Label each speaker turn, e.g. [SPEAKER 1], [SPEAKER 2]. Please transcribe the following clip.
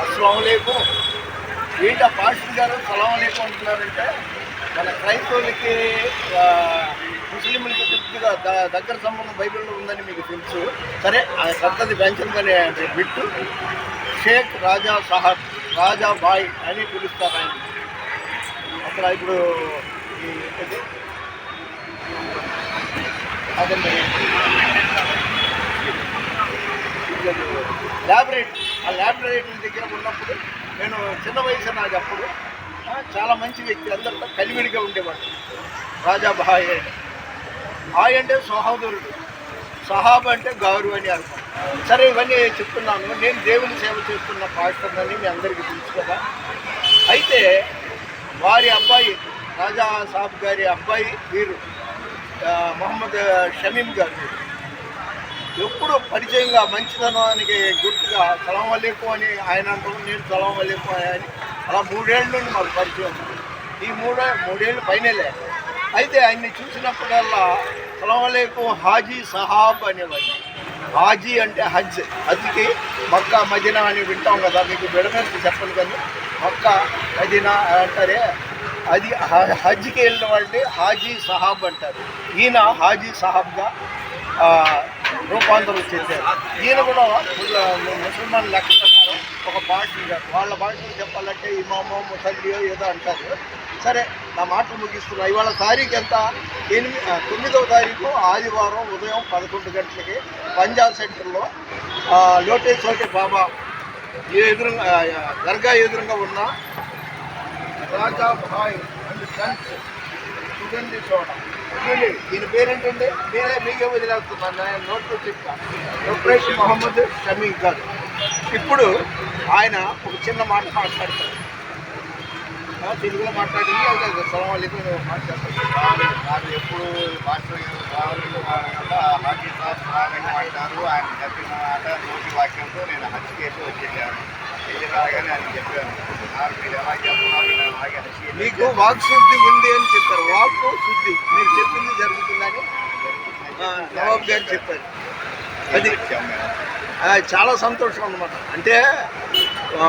[SPEAKER 1] అస్సలం ఏంటి పాస్టర్ గారు సలాం అలేకం అంటున్నారంటే మన క్రైస్తవులకి ముస్లింలకి కొద్దిగా దగ్గర సంబంధం బైబిల్లో ఉందని మీకు తెలుసు. సరే ఆ పెద్దది అంటే బిట్టు. షేక్ రాజా సాహబ్ రాజా బాయ్ అని పిలుస్తారు ఆయన. అక్కడ ఇప్పుడు ఈ అదండి ల్యాబొరేటరీ ఆ ల్యాబొరేటరీ దగ్గర ఉన్నప్పుడు నేను చిన్న వయసు నాది అప్పుడు చాలా మంచి వ్యక్తి అందరితో కలివిడిగా ఉండేవాడు. రాజా బాయ్ హాయ్ అంటే సహోదరుడు. సహాబ్ అంటే గౌరవ అని అర్థం. సరే ఇవన్నీ చెప్తున్నాను. నేను దేవుని సేవ చేస్తున్న పాస్టర్ అని మీ అందరికీ తెలుసు కదా. అయితే వారి అబ్బాయి రాజా సాబ్ గారి అబ్బాయి వీరు మొహమ్మద్ షమీమ్ గారు. ఎప్పుడూ పరిచయంగా మంచితనానికి గుర్తుగా సలాం వల్లేకు అని ఆయన అంటాము నేను సలాం వల్లేకు అని అలా మూడేళ్ళ నుండి మాకు పరిచయం. ఈ మూడే మూడేళ్ళు పైనలే. అయితే ఆయన్ని చూసినప్పుడల్లా సలాం హాజీ సహాబ్ అనేవాడు హాజీ అంటే హజ్ హజ్కి మక్కా మదీనా అని వింటాం కదా మీకు విడమేసి చెప్పను కానీ మక్కా మదీనా అంటారే అది హజ్కి వెళ్ళిన వాళ్ళని హాజీ సహాబ్ అంటారు. ఈయన హాజీ సహాబ్గా రూపాంతరం చెందారు. ఈయన కూడా ముసల్మాన్ లెక్క ఒక భాష వాళ్ళ భాషలో చెప్పాలంటే ఇమామో ముసలియో ఏదో అంటారు. సరే నా మాటలు ముగిస్తున్నా. ఇవాళ తారీఖు ఎంత? ఎనిమిది తొమ్మిదవ తారీఖు ఆదివారం ఉదయం పదకొండు గంటలకి పంజాబ్ సెంటర్లో లోటే లోటేశ్వరి బాబా ఎదురుగా దర్గా ఎదురుగా ఉన్న రాజా భాయ్ అండ్ సన్స్ చూడండి చోట. దీని పేరేంటండి? మీరే మీకే వదిలేస్తున్నాను. నేను చెప్తాను రొప్రేష్ మహమ్మద్ షమీ గారు. ఇప్పుడు ఆయన ఒక చిన్న మాట మాట్లాడతారు తెలుగులో మాట్లాడింది సలాం అలీకు మాట్లాడతారు
[SPEAKER 2] నాకు ఎప్పుడు మాస్టర్ అంటారు ఆయన చెప్పిన మాట నోటి వాక్యంతో నేను హజ్ చేసి వచ్చేసాను. వెళ్ళి రాగానే ఆయన చెప్పాను సార్ మీరు ఎలా చెప్తున్నారు నేను అలాగే హజ్ చేసి
[SPEAKER 1] మీకు వాక్ శుద్ధి ఉంది అని చెప్పారు. వాక్ శుద్ధి. మీరు చెప్పింది జరుగుతుందని ఆ, నవాబ్ గారు చెప్పారు. అది. చాలా సంతోషం అన్నమాట. అంటే ఆ,